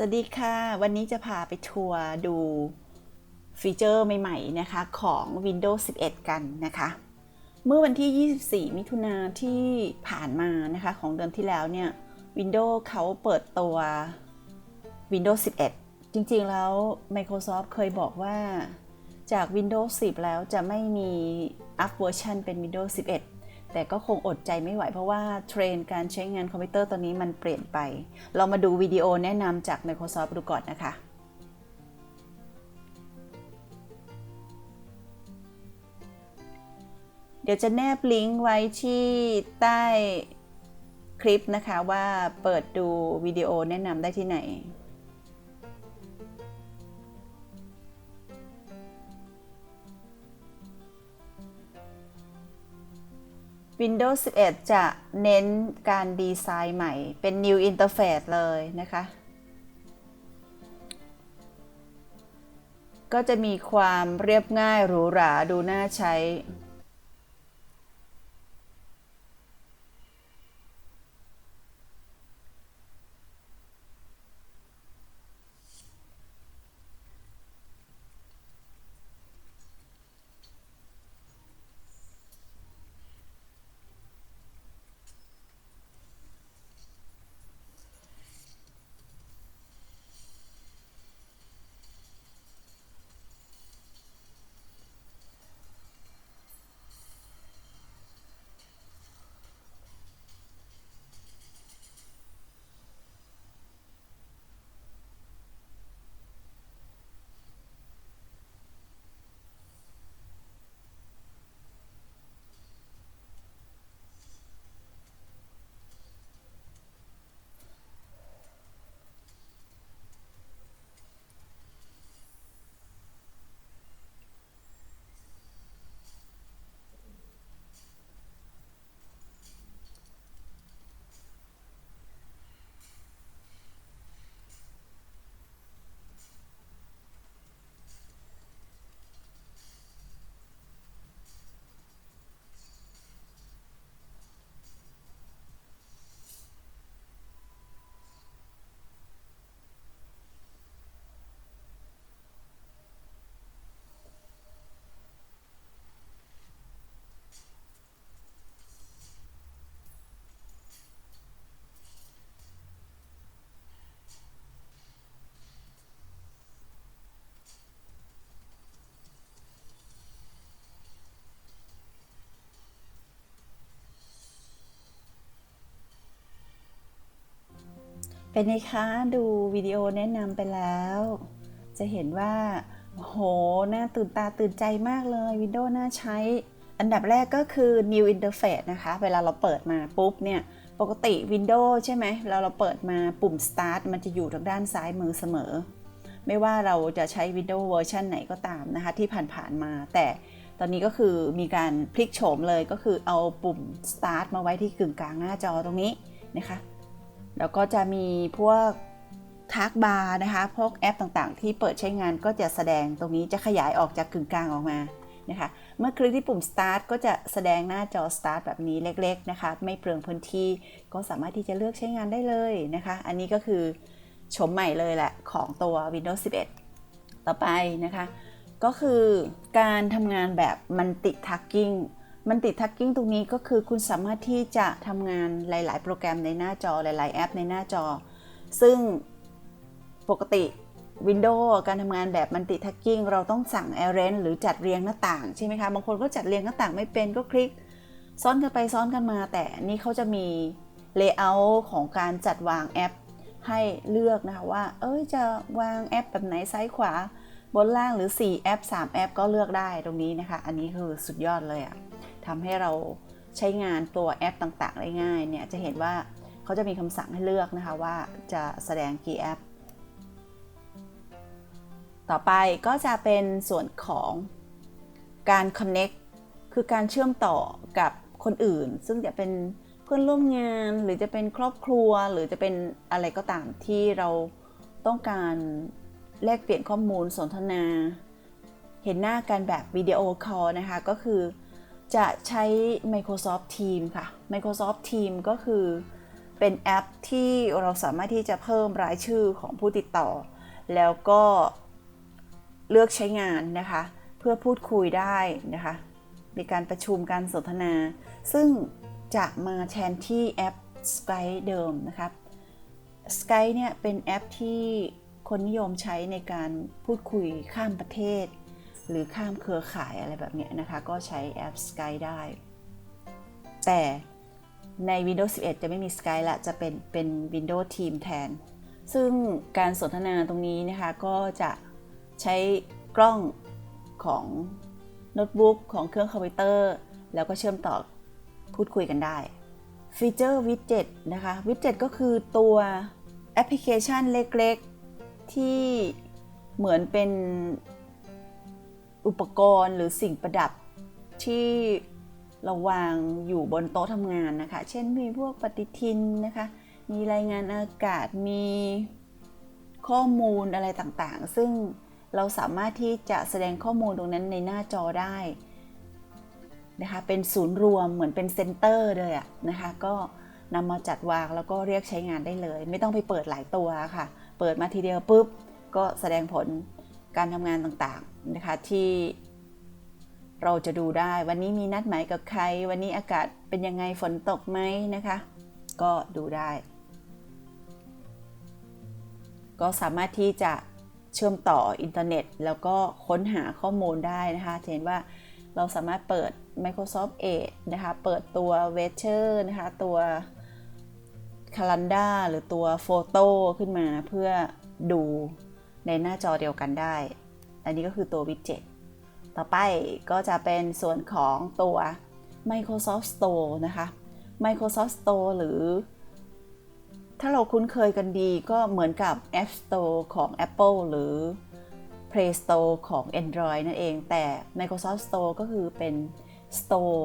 สวัสดีค่ะ วันนี้จะพาไปทัวร์ดูฟีเจอร์ใหม่ ๆ นะคะของ Windows 11 กันนะคะ เมื่อวันที่ 24 มิถุนาที่ผ่านมานะคะของเดือนที่แล้วเนี่ย Windows เขาเปิดตัว Windows 11 จริงๆแล้ว Microsoft เคยบอกว่าจาก Windows 10 แล้วจะไม่มีอัปเวอร์ชันเป็น Windows 11 แต่ก็คงอดใจไม่ไหวเพราะว่าเทรนด์การใช้งานคอมพิวเตอร์ตอนนี้มันเปลี่ยนไป เรามาดูวิดีโอแนะนำจาก Microsoft ดูก่อนนะคะเดี๋ยวจะแนบลิงก์ไว้ที่ใต้คลิปนะคะว่าเปิดดูวิดีโอแนะนำได้ที่ไหน Windows 11 จะเน้นการดีไซน์ใหม่ เป็น New Interface เลยนะคะ ก็จะมีความเรียบง่ายหรูหราดูน่าใช้ เป็นไงคะดูวิดีโอแนะนำไปแล้ว จะเห็นว่าโหน่าตื่นตาตื่นใจมากเลย Windows น่าใช้ อันดับแรกก็คือ New Interface นะคะ เวลาเราเปิดมาปุ๊บเนี่ยปกติ Windows ใช่ไหมเราเราเปิดมาปุ่ม Start มันจะอยู่ทางด้านซ้ายมือเสมอ ไม่ว่าเราจะใช้ Windows เวอร์ชันไหนก็ตามนะคะที่ผ่านๆมา แต่ตอนนี้ก็คือมีการพลิกโฉมเลยก็คือเอาปุ่ม Start มาไว้ที่กึ่งกลางหน้าจอตรงนี้นะคะ แล้วก็จะมีพวกทักบาร์นะคะพวกแอปต่างๆ ที่เปิดใช้งานก็จะแสดงตรงนี้จะขยายออกจากกึ่งกลางออกมานะคะเมื่อคลิกที่ปุ่ม start ก็จะแสดงหน้าจอ start แบบนี้เล็กๆนะคะไม่เปลืองพื้นที่ก็สามารถที่จะเลือกใช้งานได้เลยนะคะ อันนี้ก็คือชมใหม่เลยแหละของตัว Windows 11 ต่อไปนะคะ ก็คือการทำงานแบบ multi-tasking มันติดทักกิ้งตรงนี้ก็คือคุณสามารถที่จะทำงานหลาย ๆ โปรแกรมในหน้าจอหลาย ๆ แอปในหน้าจอ ซึ่งปกติ Windows การทำงานแบบมันติทักกิ้งเราต้องสั่ง arrange หรือจัดเรียงหน้าต่างใช่ไหมคะบางคนก็จัดเรียงหน้าต่างไม่เป็นก็คลิก ซ้อนกันไปซ้อนกันมา แต่นี่เขาจะมี layout ของการจัดวางแอป ให้เลือกนะคะว่า เอ้ยจะวางแอปแบบไหนซ้ายขวา บนล่างหรือ 4 แอป 3 แอปก็เลือกได้ตรงนี้นะคะ อันนี้คือสุดยอดเลยอะ ทำให้เราใช้งานตัวแอปต่างๆ ได้ง่ายเนี่ยจะเห็นว่าเขาจะมีคำสั่งให้เลือกนะคะว่าจะแสดงกี่แอป ต่อไปก็จะเป็นส่วนของการ connect คือการเชื่อมต่อกับคนอื่น ซึ่งจะเป็นเพื่อนร่วมงานหรือจะเป็นครอบครัวหรือจะเป็นอะไรก็ตามที่เราต้องการแลกเปลี่ยนข้อมูลสนทนา เห็นหน้ากันแบบวิดีโอคอลนะคะ ก็คือ จะใช้ Microsoft Teams ค่ะ Microsoft Teams ก็คือเป็นแอปที่เราสามารถที่จะเพิ่มรายชื่อของผู้ติดต่อ แล้วก็เลือกใช้งานนะคะ เพื่อพูดคุยได้นะคะ มีการประชุมการสนทนา ซึ่งจะมาแทนที่แอป Skype เดิมนะครับ Skype เนี่ยเป็นแอปที่คนนิยมใช้ในการพูดคุยข้ามประเทศ หรือข้ามเครือข่ายอะไรแบบนี้นะคะ ก็ใช้แอป Sky ได้ แต่ใน Windows 11 จะไม่มี Sky ละ จะเป็นเป็น Windows Team แทน ซึ่งการสนทนาตรงนี้นะคะ ก็จะใช้กล้องของโน้ตบุ๊กของเครื่องคอมพิวเตอร์ แล้วก็เชื่อมต่อพูดคุยกันได้ ฟีเจอร์วิดเจ็ตนะคะ วิดเจ็ตก็คือตัวแอปพลิเคชันเล็กๆ ที่เหมือนเป็น อุปกรณ์หรือสิ่งประดับที่เราวางอยู่บนโต๊ะทำงานนะคะ เช่นมีพวกปฏิทินนะคะ มีรายงานอากาศ มีข้อมูลอะไรต่างๆ ซึ่งเราสามารถที่จะแสดงข้อมูลตรงนั้นในหน้าจอได้นะคะ เป็นศูนย์รวมเหมือนเป็นเซ็นเตอร์เลยอะนะคะ ก็นำมาจัดวางแล้วก็เรียกใช้งานได้เลย ไม่ต้องไปเปิดหลายตัวค่ะ เปิดมาทีเดียวปุ๊บก็แสดงผล การทำงานต่างๆนะคะที่เราจะดูได้วันนี้มีนัดหมายกับใคร วันนี้อากาศเป็นยังไงฝนตกไหมนะคะ ก็ดูได้ ก็สามารถที่จะเชื่อมต่ออินเทอร์เน็ต แล้วก็ค้นหาข้อมูลได้นะคะเห็นว่าเราสามารถเปิด Microsoft Edge นะคะ เปิดตัว w e t c h e r นะคะ ตัว Calendar หรือตัว Photo ขึ้นมาเพื่อดู ในหน้าจอเดียวกันได้ อันนี้ก็คือตัว Widget ต่อไปก็จะเป็นส่วนของตัว Microsoft Store นะคะ Microsoft Store หรือ ถ้าเราคุ้นเคยกันดีก็เหมือนกับ App Store ของ Apple หรือ Play Store ของ Android นั่นเอง แต่ Microsoft Store ก็คือเป็น Store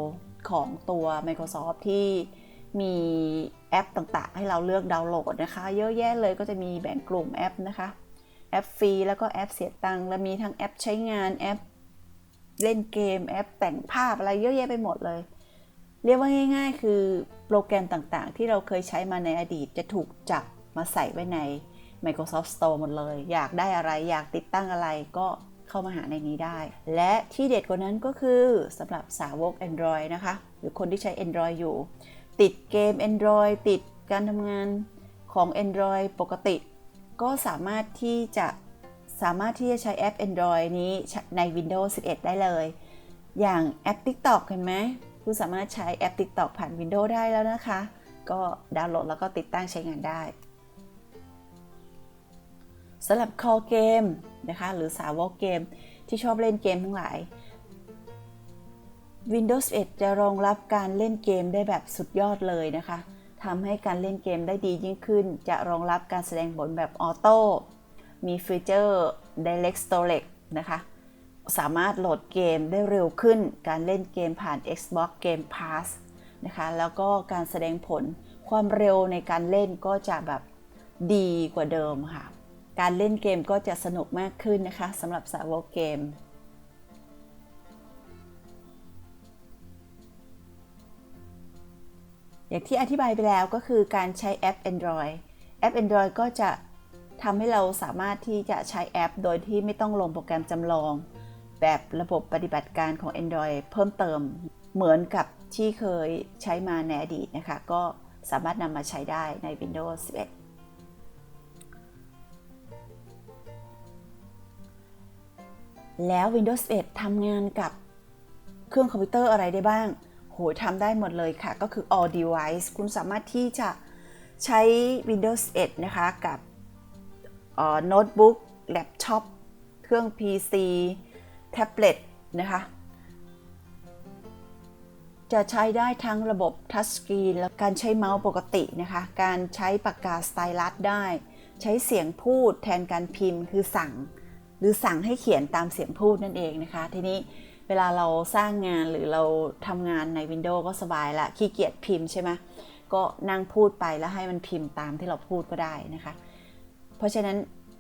ของตัว Microsoft ที่มีแอปต่างๆ ให้เราเลือกดาวน์โหลดนะคะ เยอะแยะเลยก็จะมีแบ่งกลุ่มแอปนะคะ แอปฟรีแล้วก็แอปเสียตังค์แล้วมีทั้งแอปใช้งานแอปเล่นเกมแอปแต่งภาพอะไรเยอะแยะไปหมดเลย เรียกว่าง่าย ๆ คือโปรแกรมต่างๆ ที่เราเคยใช้มาในอดีตจะถูกจับมาใส่ไว้ใน Microsoft Store หมดเลย อยากได้อะไรอยากติดตั้งอะไรก็เข้ามาหาในนี้ได้ และที่เด็ดกว่านั้นก็คือสำหรับสาวก Android นะคะ หรือคนที่ใช้ Android อยู่ ติดเกม Android ติดการทำงานของ Android ปกติ ก็สามารถที่จะสามารถที่จะใช้แอป Android นี้ใน Windows 11 ได้เลย อย่างแอป TikTok เห็นไหมคุณสามารถใช้แอป TikTok ผ่าน Windows ได้แล้วนะคะ ก็ดาวน์โหลดแล้วก็ติดตั้งใช้งานได้สำหรับ call game นะคะ หรือสาวกเกมที่ชอบเล่นเกมทั้งหลาย Windows 11 จะรองรับการเล่นเกมได้แบบสุดยอดเลยนะคะ ทำให้การเล่นเกมได้ดียิ่งขึ้น จะรองรับการแสดงผลแบบออโต้ มีฟีเจอร์ Direct Storage นะคะ สามารถโหลดเกมได้เร็วขึ้น การเล่นเกมผ่าน Xbox Game Pass นะคะ แล้วก็การแสดงผลความเร็วในการเล่นก็จะแบบดีกว่าเดิมค่ะ การเล่นเกมก็จะสนุกมากขึ้นนะคะสำหรับสาวกเกม อย่างที่อธิบายไปแล้วก็คือการใช้แอป Android แอป Android ก็จะทำให้เราสามารถที่จะใช้แอป โดยที่ไม่ต้องลงโปรแกรมจำลอง แบบระบบปฏิบัติการของ Android เพิ่มเติม เหมือนกับที่เคยใช้มาในอดีตนะคะ ก็สามารถนำมาใช้ได้ใน Windows 11แล้ว Windows 11ทำงานกับเครื่องคอมพิวเตอร์อะไรได้บ้าง โหทำได้หมดเลยค่ะ ก็คือ all device คุณสามารถที่จะใช้ Windows 11 นะคะ กับโน้ตบุ๊กแล็ปท็อปเครื่อง PC แท็บเล็ตนะคะ จะใช้ได้ทั้งระบบทัชสกรีนและการใช้เมาส์ปกตินะคะ การใช้ปากกาสไตลัสได้ ใช้เสียงพูดแทนการพิมพ์คือสั่ง หรือสั่งให้เขียนตามเสียงพูดนั่นเองนะคะ ทีนี้ เวลาเราสร้างงานหรือเราทำงานใน Windows ก็สบายละขี้เกียจพิมพ์ใช่ไหมก็นั่งพูดไปแล้วให้มันพิมพ์ตามที่เราพูดก็ได้นะคะ เพราะฉะนั้น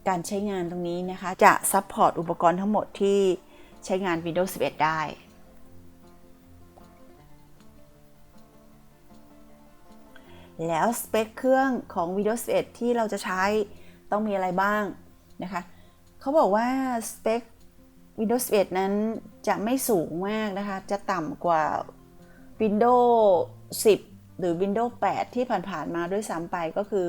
การใช้งานตรงนี้นะคะ จะซัพพอร์ตอุปกรณ์ทั้งหมดที่ใช้งาน Windows 11 ได้แแล้วสเปคเครื่องของ Windows 11 ที่เราจะใช้ต้องมีอะไรบ้างนะคะ เขาบอกว่าสเปค Windows 11 นั้นจะไม่สูงมากนะคะ จะต่ำกว่า Windows 10 หรือ Windows 8 ที่ผ่านๆมาด้วยซ้ำไปก็คือ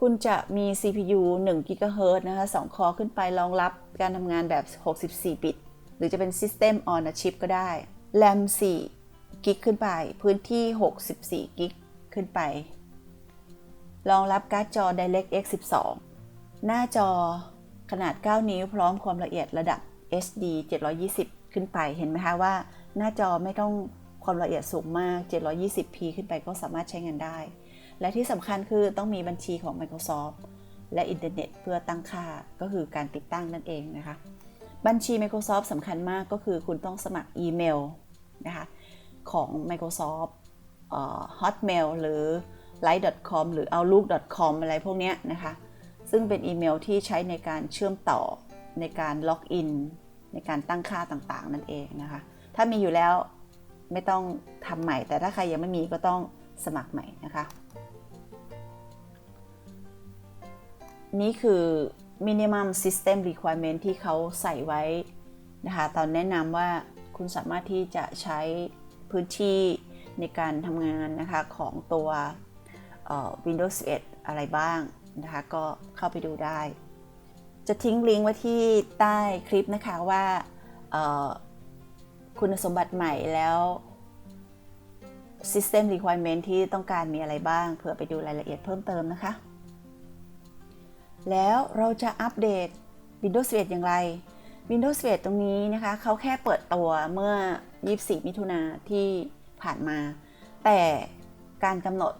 คุณจะมี CPU 1 GHz นะคะ 2 คอขึ้นไปรองรับการทำงานแบบ 64 บิต หรือจะเป็น System on a Chip ก็ได้ RAM 4 กิกขึ้นไป พื้นที่ 64 กิกขึ้นไป รองรับการ์ดจอ DirectX 12 หน้าจอขนาด 9 นิ้วพร้อมความละเอียดระดับ HD 720 ขึ้นไปเห็นไหมคะว่าหน้าจอไม่ต้องความละเอียดสูงมาก 720p ขึ้นไปก็สามารถใช้งานได้ และที่สำคัญคือต้องมีบัญชีของ Microsoft และอินเทอร์เน็ตเพื่อตั้งค่าก็คือการติดตั้งนั่นเองนะคะ บัญชี Microsoft สำคัญมากก็คือคุณต้องสมัครอีเมลนะคะของ Microsoft Hotmail หรือ Light.com หรือ Outlook.com อะไรพวกนี้นะคะ ซึ่งเป็นอีเมลที่ใช้ในการเชื่อมต่อ ในการล็อกอินในการตั้งค่าต่างๆ นั่นเองนะคะ ถ้ามีอยู่แล้วไม่ต้องทำใหม่ แต่ถ้าใครยังไม่มีก็ต้องสมัครใหม่นะคะ นี่คือ minimum system requirement ที่เขาใส่ไว้นะคะ ตอนแนะนำว่าคุณสามารถที่จะใช้พื้นที่ในการทำงานนะคะของตัว Windows 11 อะไรบ้างนะคะ ก็เข้าไปดูได้ จะทิ้งลิงก์ไว้ที่ใต้คลิปนะคะว่าคุณสมบัติใหม่แล้ว System Requirement ที่ต้องการมีอะไรบ้างเผื่อไปดูรายละเอียดเพิ่มเติมนะคะ แล้วเราจะอัปเดต Windows 11 อย่างไร Windows 11 ตรงนี้นะคะ เขาแค่เปิดตัวเมื่อ 24 มิถุนาที่ผ่านมา แต่การกำหนด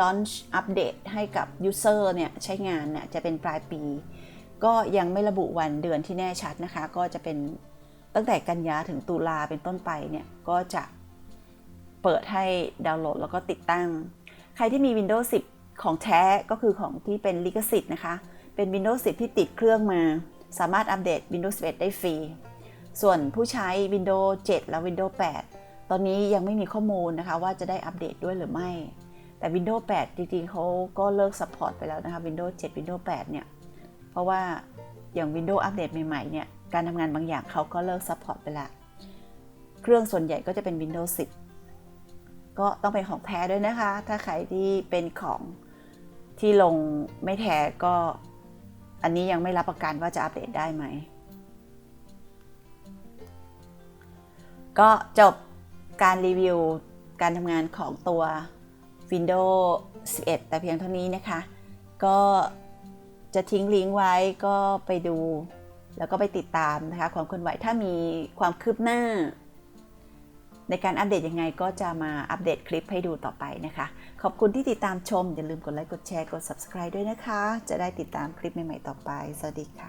launch อัปเดตให้กับ user เนี่ยใช้งานเนี่ยจะเป็นปลายปี ก็ยังไม่ระบุวันเดือนที่แน่ชัดนะคะ ก็จะเป็นตั้งแต่กันยาถึงตุลาเป็นต้นไปเนี่ยก็จะเปิดให้ดาวน์โหลดแล้วก็ติดตั้ง ใครที่มี Windows 10 ของแท้ก็คือของที่เป็นลิขสิทธิ์นะคะ เป็น Windows 10 ที่ติดเครื่องมา สามารถอัปเดต Windows 11 ได้ฟรี ส่วนผู้ใช้ Windows 7 และ Windows 8 ตอนนี้ยังไม่มีข้อมูลนะคะว่าจะได้อัปเดตด้วยหรือไม่ แต่ Windows 8 จริงๆเขาก็เลิก support ไปแล้วนะคะ Windows 7 Windows 8 เนี่ย ราะว่าอย่าง Windows อัปเดตใหม่ๆเนี่ยการทำงานบางอย่างเขาก็เลิก support ไปละเครื่องส่วนใหญ่ก็จะเป็น Windows 10 ก็ต้องเป็นของแท้ด้วยนะคะ ถ้าใครที่เป็นของที่ลงไม่แท้ก็อันนี้ยังไม่รับประกันว่าจะอัปเดตได้ไหม ก็จบการรีวิวการทำงานของตัว Windows 11 แต่เพียงเท่านี้นะคะ ก็ จะทิ้งลิงก์ไว้ก็ไปดู แล้วก็ไปติดตามนะคะความเคลื่อนไหวถ้ามีความคืบหน้า ในการอัปเดตยังไงก็จะมาอัปเดตคลิปให้ดูต่อไปนะคะ ขอบคุณที่ติดตามชม อย่าลืมกดไลค์กดแชร์กด subscribe ด้วยนะคะ จะได้ติดตามคลิปใหม่ๆต่อไป สวัสดีค่ะ